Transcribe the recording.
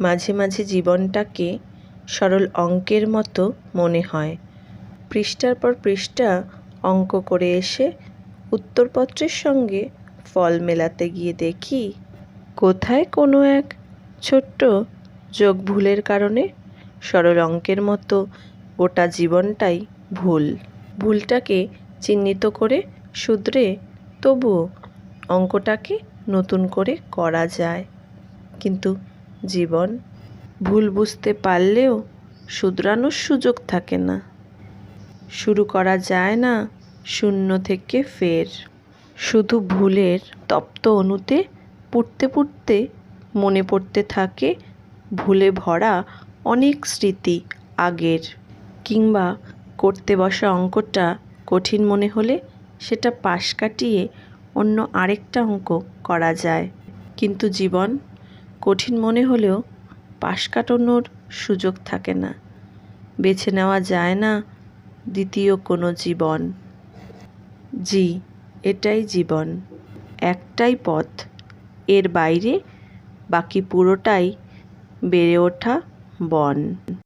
মাঝে মাঝে জীবনটাকে সরল অঙ্কের মতো মনে হয়। পৃষ্ঠার পর পৃষ্ঠা অঙ্ক করে এসে উত্তরপত্রের সঙ্গে ফল মেলাতে গিয়ে দেখি, কোথায় কোনো এক ছোট্ট যোগ ভুলের কারণে সরল অঙ্কের মতো গোটা জীবনটাই ভুল। ভুলটাকে চিহ্নিত করে শুধরে তবুও অঙ্কটাকে নতুন করে করা যায়। কিন্তু জীবন। ভুল বুঝতে পারলেও শুধরানোর সুযোগ থাকে না। শুরু করা যায় না শূন্য থেকে ফের। শুধু ভুলের তপ্ত অনুতে পুড়তে পুড়তে মনে পড়তে থাকে ভুলে ভরা অনেক স্মৃতি আগের। কিংবা করতে বসা অঙ্কটা কঠিন মনে হলে সেটা পাশ কাটিয়ে অন্য আরেকটা অঙ্ক করা যায়। কিন্তু জীবন কঠিন মনে হলেও পাশ কাটানোর সুযোগ থাকে না। বেছে নেওয়া যায় না দ্বিতীয় কোনো জীবন। জি, এটাই জীবন। একটাই পথ। এর বাইরে বাকি পুরোটাই বেড়ে ওঠা বন।